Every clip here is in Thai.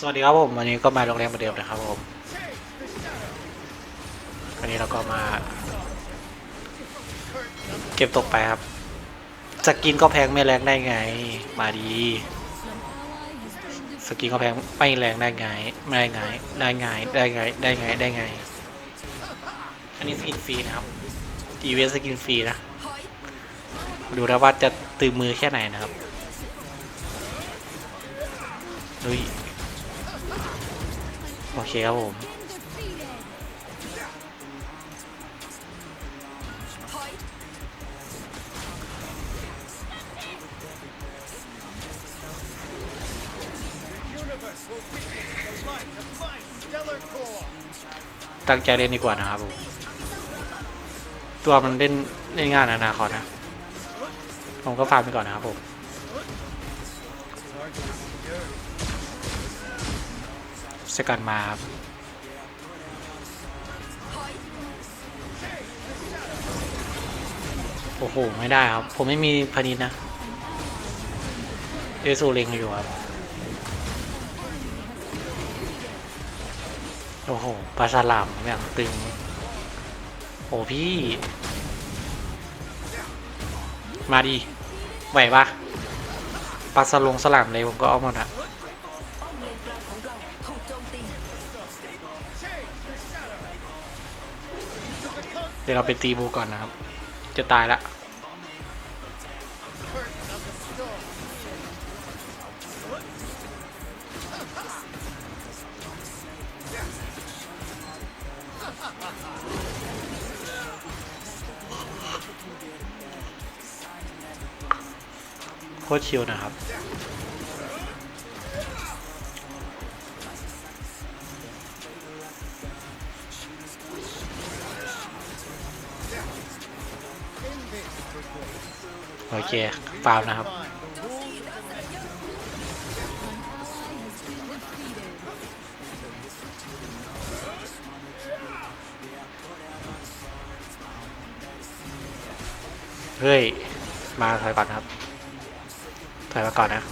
สวัสดีครับผมวันนี้ก็มาโรงแรมเหมือนเดิมนะครับผมวันนี้เราก็มา เก็บตกไปครับสกินก็แพงไม่แรงได้ไง มาดีสกินก็แพงไม่แรงได้ไงไม่ได้ไงได้ไงได้ไงได้ไงได้ไงอันนี้สกินฟรีนะครับอีเวนต์สกินฟรีนะดูแล้วว่าจะตื่นมือแค่ไหนนะครับ เฮ้ย โอเคครับผมตั้งใจเล่นดีกว่านะครับผม ตัวมันเล่นเล่นง่ายนอนาคตนะ ผมก็ฟาร์มไปก่อนนะครับผม สกัดมาครับโอ้โห ไม่ได้ครับ ผมไม่มีพนิดนะ เอซูเลงอยู่ครับ โอ้โหปลาสลามอย่างตึง โอ้พี่ มาดีไหวปะปลาสลงสลามเลยผมก็เอาหมดอะ เดี๋ยวเราไปตีบูก่อนนะครับ จะตายละโคตรชิลนะครับ โอเคฟาวนะครับ เฮ้ย มาถอยก่อนครับ ถอยมาก่อนนะ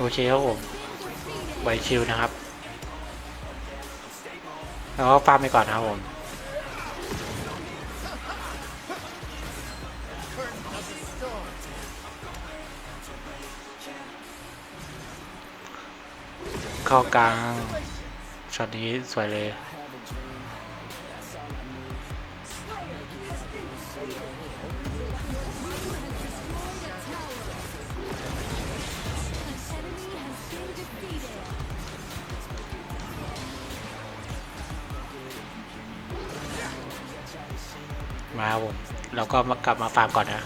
โอเคครับผมไวชิลนะครับ แล้วก็ฟาร์มไปก่อนนะครับผมเข้ากลางช็อตนี้สวยเลย เราก็มากลับมาฟาร์มก่อนนะ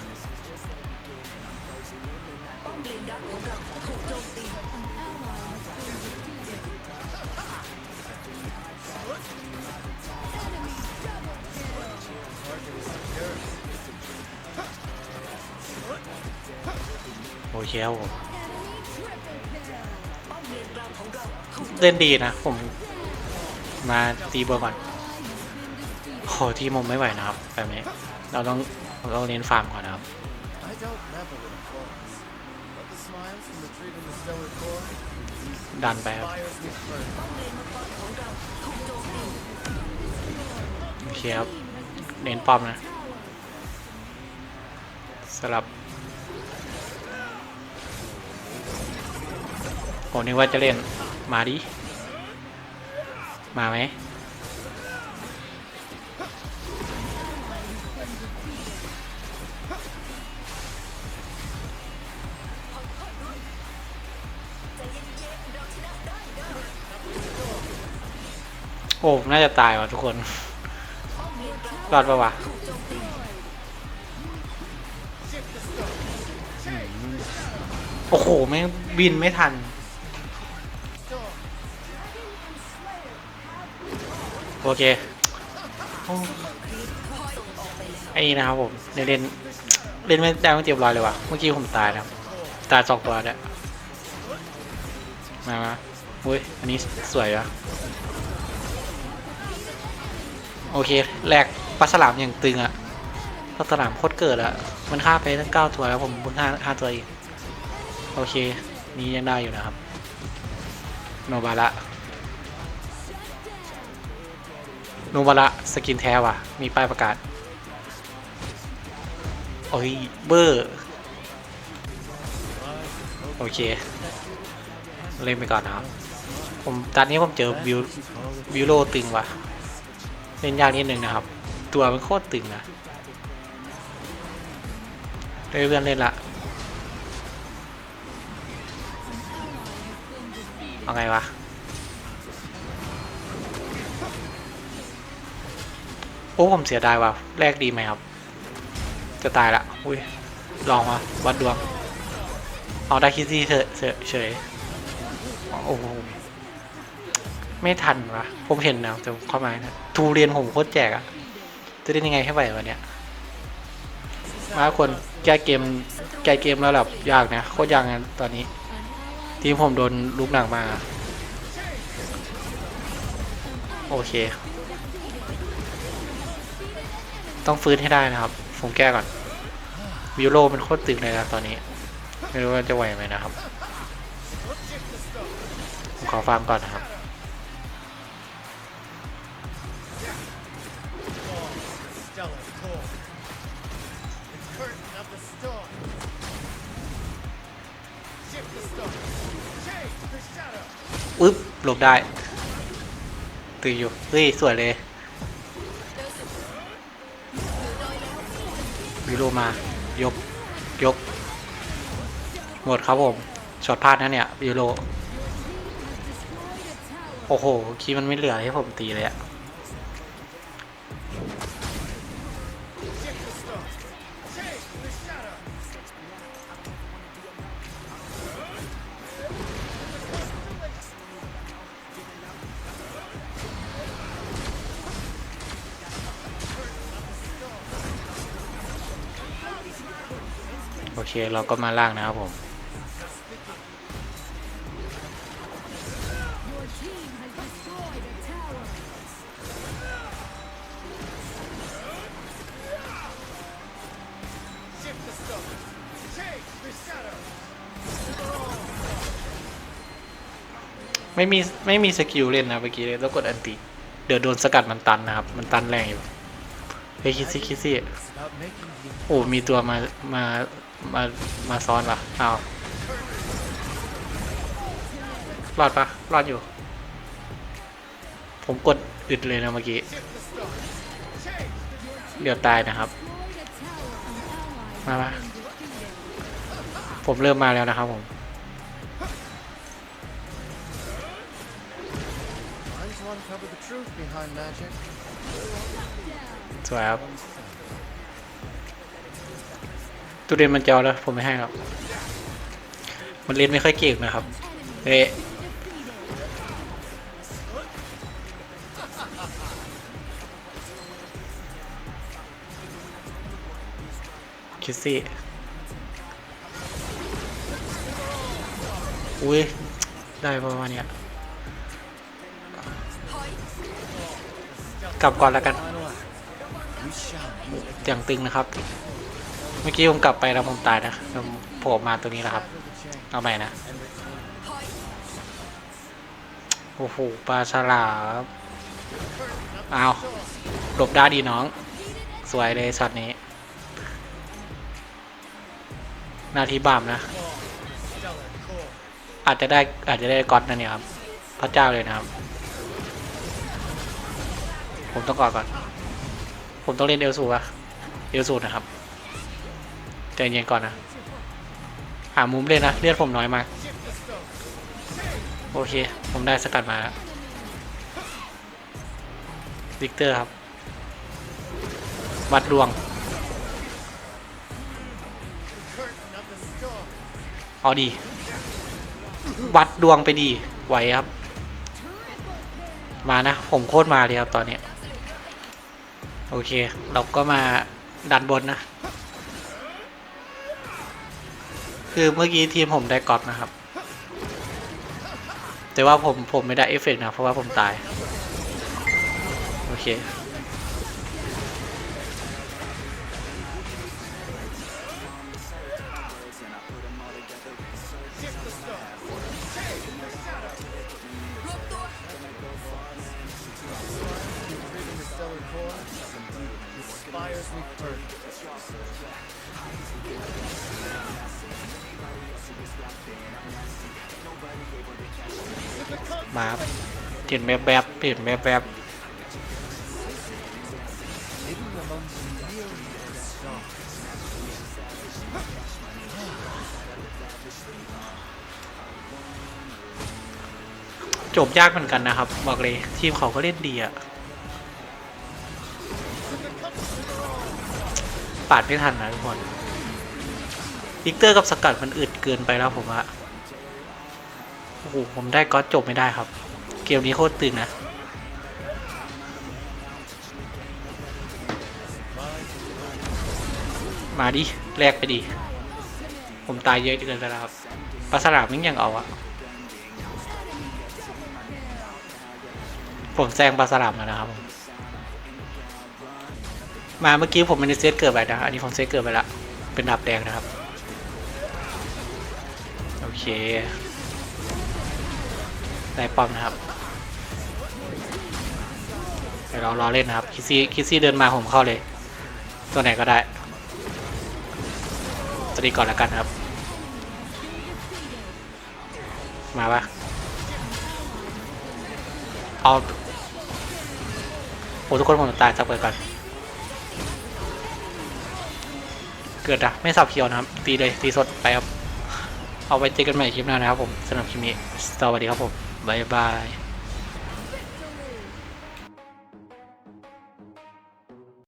โอเคครับผมป้อมเองเราเล่นดีนะ ผมมาตีเบอร์ก่อนโหที่มุมไม่ไหวนะครับ แบบนี้ เราต้องเราต้องเน้นฟาร์มก่อนนะครับ I don't never would have close. But the smiles from retrieving the stellar core ดันไปครับ fires me further. ป้อมเลนมังกรของเราถูกโจมตีโอเคครับเน้นป้อมนะสลับผมนึกว่าจะเล่นมาดิ มาไหม โอ้น่าจะตายว่ะทุกคนรอดปะวะโอ้โหแม่งบินไม่ทันโอเคไอ้นี่นะครับผมเล่นเล่นเล่นไม่ได้ไม่เจ็บรอยเลยว่ะเมื่อกี้ผมตายนะครับตายสองตัวเนี่ยมามาอุ้ยอันนี้สวยอะ โอเคแรกปลาสลามอย่างตึงอะปลาสลามโคตรเกิดอะมันฆ่าไปตั้งเก้าตัวแล้วผมเพิ่งฆ่าฆ่าตัวเองโอเค นี้ยังได้อยู่นะครับ โนบาระโนบาระสกินแท้ว่ะ มีป้ายประกาศ โอ้ย เบอร์ โอเค เล่นไปก่อนนะครับ ผมตอนนี้ผมเจอบิวบิวโรตึงว่ะ เล่นยากนิดนึงนะครับ ตัวมันโคตรตึงนะได้เพื่อนเล่นละเอาไงวะ โอ้ผมเสียดายว่ะแรกดีไหมครับ จะตายละ อุ้ย ลองมาวัดดวง เอาได้คิดที่เฉยเฉยเฉยโอ้โห ไม่ทันวะ ผมเห็นนะแต่เข้ามานะทูเรียนผมโคตรแจกอะจะเล่นยังไงให้ไหววะเนี่ยมาคนแก้เกมแก้เกมแล้วแบบยากนะโคตรยากนะตอนนี้ ทีมผมโดนลูกหนักมา โอเค ต้องฟื้นให้ได้นะครับ ผมแก้ก่อน วิโรมันโคตรตึงเลยนะตอนนี้ ไม่รู้ว่าจะไหวไหมนะครับ ผมขอฟังก่อนนะครับ ปึ๊บหลบได้ตึงอยู่เฮ้ยสวยเลยวิโรมายกยก หมดครับผมช็อตพลาดนะเนี่ยวิโรโอ้โหคีย์มันไม่เหลือให้ผมตีเลยอะ เคเราก็มาล่างนะครับผมไม่มี ไม่มีสกิลเล่นนะเมื่อกี้เลยต้องกดอันติ เดี๋ยวโดนสกัดมันตันนะครับ มันตันแรงอยู่ เฮ้ยคิดซี่คิดซี่โอ้มีตัวมามามามาซ้อนปะเอารอดปะรอดอยู่ ผมกดอึดเลยนะเมื่อกี้เดี๋ยวตายนะครับ มาปะผมเริ่มมาแล้วนะครับผม สวยครับตูเรียนมันเจ้าแล้วผมไม่ให้หรอกมันเล่นไม่ค่อยเก่งนะครับเอ๊ะคิดสิอุ้ย ได้ประมาณเนี้ยกลับก่อนแล้วกัน อย่างตึงนะครับ เมื่อกี้ผมกลับไปแล้วผมตายนะผมโผล่มาตรงนี้แล้วครับ เอาใหม่นะ โอ้โหปลาฉลามเอาหลบได้ดีน้อง สวยเลยช็อตนี้ นาทีบามนะ อาจจะได้อาจจะได้ก๊อตนะเนี่ยครับ พระเจ้าเลยนะครับ ผมต้องกอดก่อน ผมต้องเล่นเอลสูอะเอลสูนะครับใจเย็นก่อนนะ หามุมเล่นนะ เลือดผมน้อยมาก โอเค ผมได้สกัดมาแล้ววิกเตอร์ครับ วัดดวงเอาดี วัดดวงไปดี ไหวครับ มานะ ผมโคตรมาเลยครับตอนนี้ โอเค เราก็มาดันบนนะ คือเมื่อกี้ทีมผมได้กอดนะครับ แต่ว่าผมผมไม่ได้เอฟเฟกต์นะ เพราะว่าผมตาย โอเค inspires me further. มาครับเห็นแบบแบบๆเห็นแบบแบบจบยากเหมือนกันนะครับ บอกเลยทีมเขาก็เล่นดีอะ ปาดไม่ทันนะทุกคนวิกเตอร์กับสกัดมันอึดเกินไปแล้วผมว่าโอ้โหผมได้ก็จบไม่ได้ครับ เกมนี้โคตรตึงนะมาดิแลกไปดิ ผมตายเยอะเกินไปแล้วครับปลาสลามมันยังเอาอะผมแซงปลาสลามแล้วนะครับผม มาเมื่อกี้ผมไม่ได้เซตเกิดไปนะอันนี้ผมเซตเกิดไปแล้วเป็นดับแดงนะครับ โอเค ได้ป้อมนะครับเดี๋ยวเรารอเล่นนะครับ คิซี่คิซี่เดินมาผมเข้าเลย ตัวไหนก็ได้ตัวนี้ก่อนแล้วกันครับ มาปะเอาโอ้ทุกคนผมตายสับเปิดก่อน เกิดอะไม่สับเคียวนะครับ ตีเลยตีสดไปครับ เอาไว้เจอกันใหม่คลิปหน้านะครับผมสำหรับคลิปนี้สวัสดีครับผม บ๊ายบาย